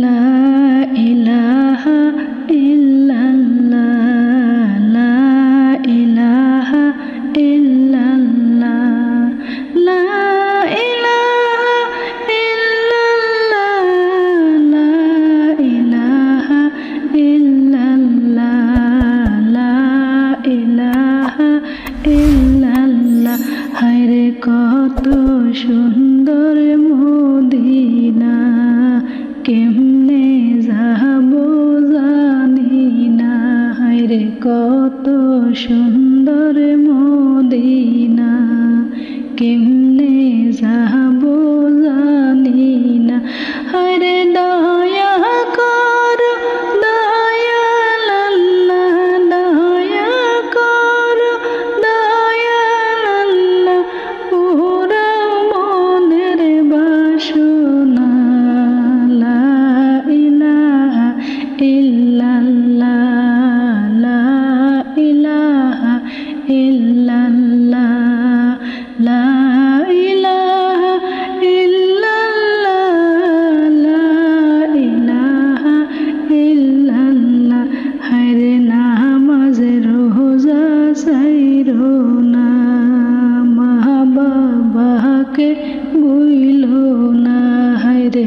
লা কত সুন্দর মদিনা কেমনে যাব জানি না। রে কত সুন্দর মদিনা কেমনে যাব illallah la ilaha illallah la ilaha illallah la ilaha illallah hayre namaz roza sairo na mahbaba ke builo na hayre